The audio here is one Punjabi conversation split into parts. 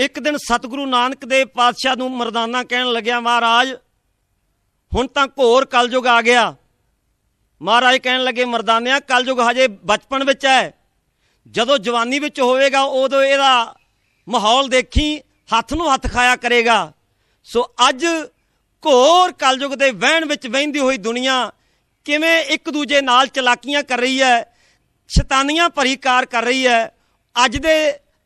ਇੱਕ ਦਿਨ ਸਤਿਗੁਰੂ ਨਾਨਕ ਦੇਵ ਪਾਤਸ਼ਾਹ ਨੂੰ ਮਰਦਾਨਾ ਕਹਿਣ ਲੱਗਿਆ, ਮਹਾਰਾਜ, ਹੁਣ ਤਾਂ ਘੋਰ ਕਲਯੁਗ ਆ ਗਿਆ। ਮਹਾਰਾਜ ਕਹਿਣ ਲੱਗੇ, ਮਰਦਾਨਿਆ, ਕਲਯੁਗ ਹਜੇ ਬਚਪਨ ਵਿੱਚ ਹੈ। ਜਦੋਂ ਜਵਾਨੀ ਵਿੱਚ ਹੋਵੇਗਾ, ਉਦੋਂ ਇਹਦਾ ਮਾਹੌਲ ਦੇਖੀ, ਹੱਥ ਨੂੰ ਹੱਥ ਖਾਇਆ ਕਰੇਗਾ। ਸੋ ਅੱਜ ਘੋਰ ਕਲਯੁਗ ਦੇ ਵਹਿਣ ਵਿੱਚ ਵਹਿੰਦੀ ਹੋਈ ਦੁਨੀਆ ਕਿਵੇਂ ਇੱਕ ਦੂਜੇ ਨਾਲ ਚਲਾਕੀਆਂ ਕਰ ਰਹੀ ਹੈ, ਸ਼ੈਤਾਨੀਆਂ ਭਰੀ ਕਾਰ ਕਰ ਰਹੀ ਹੈ, ਅੱਜ ਦੇ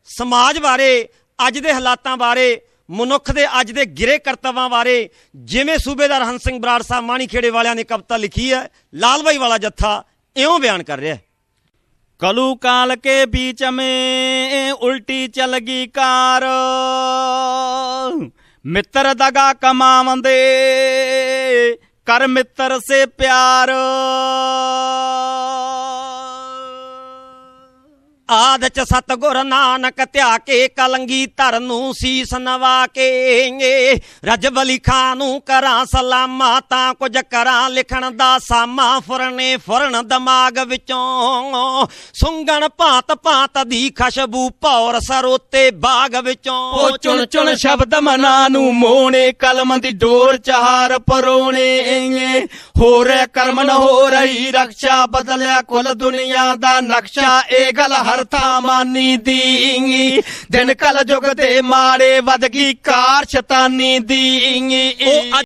ਸਮਾਜ ਬਾਰੇ ਅੱਜ ਦੇ ਹਾਲਾਤਾਂ ਬਾਰੇ, ਮਨੁੱਖ ਦੇ ਅੱਜ ਦੇ ਗਿਰੇ ਕਰਤਵਾਂ ਬਾਰੇ, ਜਿਵੇਂ ਸੂਬੇਦਾਰ ਹੰਸ ਸਿੰਘ ਬਰਾੜ ਸਾਹਿਬ ਮਾਣੀਖੇੜੇ ਵਾਲਿਆਂ ਨੇ ਕਵਿਤਾ ਲਿਖੀ ਹੈ, ਲਾਲ ਬਾਈ ਵਾਲਾ ਜੱਥਾ ਇਉਂ ਬਿਆਨ ਕਰ ਰਿਹਾ ਕਲੂ ਕਾਲ ਕੇ ਬੀਚ ਮੇ ਉਲਟੀ ਚਲ ਗਈ ਕਾਰ। ਮਿੱਤਰ ਦਗਾ ਕਮਾਵੰਦੇ, ਕਰ ਮਿੱਤਰ ਸੇ ਪਿਆਰ। ਆਦ ਚ ਸਤਗੁਰ ਨਾਨਕ ਧਿਆ ਕੇ ਕਲੰਗੀ ਧਰ ਨੂੰ ਸੀਸ ਨਵਾ ਕੇ ਰਜਬਲੀ ਖਾਨ ਨੂੰ ਕਰਾਂ ਸਲਾਮਾ, ਤਾਂ ਕੁਝ ਕਰਾਂ ਲਿਖਣ ਦਾ ਸਾਮਾ। ਫੁਰਨੇ ਫੁਰਨ ਦਿਮਾਗ ਵਿੱਚੋਂ ਸੁੰਗਣ ਭਾਂਤ ਭਾਂਤ ਦੀ ਖਸ਼ਬੂ ਭੌਰ ਸਰੋਤੇ ਬਾਗ ਵਿੱਚੋਂ। ਉਹ ਚੁਣ ਚੁਣ ਸ਼ਬਦ ਮਨਾ ਨੂੰ ਮੋਣੇ, ਕਲਮ ਦੀ ਡੋਰ ਚਾਰ ਪਰੋਣੇ ਹੋ ਰਿਹਾ ਕਰਮ ਨ ਹੋ ਰਹੀ ਰਕਸ਼ਾ ਬਦਲਿਆ ਕੁੱਲ ਦੁਨੀਆ ਦਾ ਨਕਸ਼ਾ। ਇਹ ਗੱਲ ਹਰ ਥਾਂ ਮਾਨੀ ਦੀ ਦਿਨ ਕਲ ਜੁਗ ਦੇ ਮਾੜੇ ਵੱਧ ਗਈ ਕਾਰ ਸ਼ੈਤਾਨੀ ਦੀ